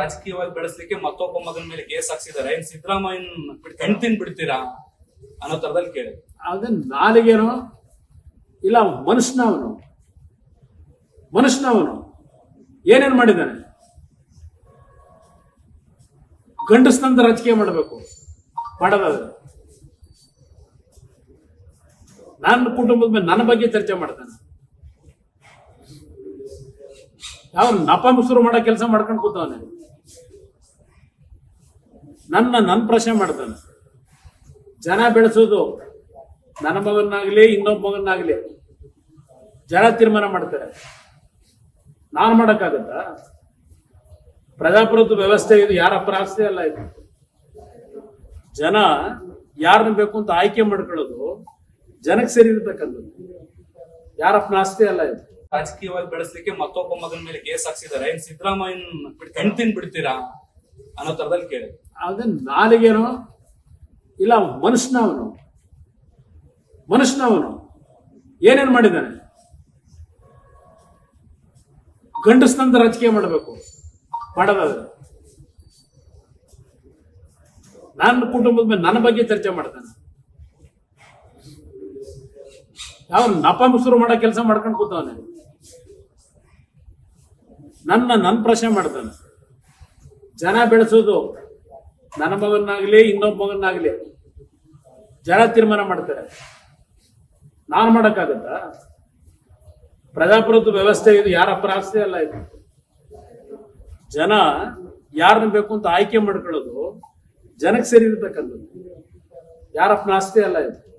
ರಾಜಕೀಯವಾಗಿ ಬೆಳೆಸ್ಲಿಕ್ಕೆ ಮತ್ತೊಬ್ಬ ಮಗನ ಮೇಲೆ ಕೇಸ್ ಹಾಕ್ಸಿದಾರೆ ಏನ್ ಸಿದ್ದರಾಮಯ್ಯನ್ ಹೆಣ್ತಿನ್ ಬಿಡ್ತೀರಾ ಅನ್ನೋ ತರದಲ್ಲಿ ಕೇಳಿ. ಅದನ್ನ ನಾಲಿಗೇನೋ, ಇಲ್ಲ ಮನುಷ್ಯನವನು ಮನುಷ್ಯನವನು ಏನೇನ್ ಮಾಡಿದ್ದಾನೆ? ಗಂಡಸ್ನಂತ ರಾಜಕೀಯ ಮಾಡಬೇಕು ಮಾಡೋದಾದ್ರೆ ನನ್ನ ಕುಟುಂಬದ ಮೇಲೆ ನನ್ನ ಬಗ್ಗೆ ಚರ್ಚೆ ಮಾಡ್ತಾನೆ. ಯಾವ ನಪ ಶುರು ಮಾಡೋ ಕೆಲಸ ಮಾಡ್ಕೊಂಡು ಕೂತವನೆ. ನನ್ನ ನನ್ನ ಪ್ರಶ್ನೆ ಮಾಡ್ತಾನೆ. ಜನ ಬೆಳೆಸೋದು ನನ್ನ ಮಗನಾಗ್ಲಿ, ಇನ್ನೊಬ್ಬ ಮಗನಾಗ್ಲಿ ಜನ ತೀರ್ಮಾನ ಮಾಡ್ತಾರೆ. ನಾನು ಮಾಡಕ್ಕಾಗತ್ತಾ? ಪ್ರಜಾಪ್ರಭುತ್ವ ವ್ಯವಸ್ಥೆ ಇದು ಯಾರ ಪ್ರಾಸ್ತಿ ಅಲ್ಲ ಇದು. ಜನ ಯಾರನ್ನ ಬೇಕು ಅಂತ ಆಯ್ಕೆ ಮಾಡ್ಕೊಳ್ಳೋದು ಜನಕ್ಕೆ ಸೇರಿರ್ತಕ್ಕಂಥದ್ದು. ಯಾರ ಆಸ್ತಿ ಅಲ್ಲ ಇದು. ರಾಜಕೀಯವಾಗಿ ಬೆಳೆಸಲಿಕ್ಕೆ ಮತ್ತೊಬ್ಬ ಮಗನ ಮೇಲೆ ಕೇಸ್ ಹಾಕ್ಸಿದಾರೆ ಇನ್ ಸಿದ್ದರಾಮಯ್ಯ ಹೆಣ್ತಿನ್ ಬಿಡ್ತೀರಾ ಅನ್ನೋ ತರದಲ್ಲಿ ಕೇಳಿ ಅದನ್ನ ನಾಲಿಗೆನೋ, ಇಲ್ಲ ಮನುಷ್ಯನ ಅವನು ಮನುಷ್ಯನ ಅವನು ಏನೇನ್ ಮಾಡಿದ್ದಾನೆ? ಗಂಡಸ್ನಂತ ರಾಜಕೀಯ ಮಾಡಬೇಕು ಮಾಡೋದಾದ್ರೆ ನನ್ನ ಕುಟುಂಬದ ಮೇಲೆ ನನ್ನ ಬಗ್ಗೆ ಚರ್ಚೆ ಮಾಡ್ತಾನೆ. ಯಾವ ನಪ ಮುಸುರು ಮಾಡೋ ಕೆಲಸ ಮಾಡ್ಕೊಂಡು ಕೂತವನೆ. ನನ್ನ ನನ್ನ ಪ್ರಶ್ನೆ ಮಾಡ್ತಾನೆ. ಜನ ಬೆಳೆಸೋದು ನನ್ನ ಮಗನಾಗ್ಲಿ, ಇನ್ನೊಬ್ಬ ಮಗನಾಗ್ಲಿ, ಜನ ತೀರ್ಮಾನ ಮಾಡ್ತಾರೆ. ನಾನು ಮಾಡೋಕ್ಕಾಗತ್ತ? ಪ್ರಜಾಪ್ರಭುತ್ವ ವ್ಯವಸ್ಥೆ ಇದು ಯಾರ ಪ್ರಾಸ್ತಿ ಅಲ್ಲ ಇದು. ಜನ ಯಾರನ್ನ ಬೇಕು ಅಂತ ಆಯ್ಕೆ ಮಾಡ್ಕೊಳ್ಳೋದು ಜನಕ್ಕೆ ಸೇರಿ ಇರ್ತಕ್ಕಂಥದ್ದು ಯಾರಪ್ಪನ ಆಸ್ತಿ ಅಲ್ಲ ಇದು.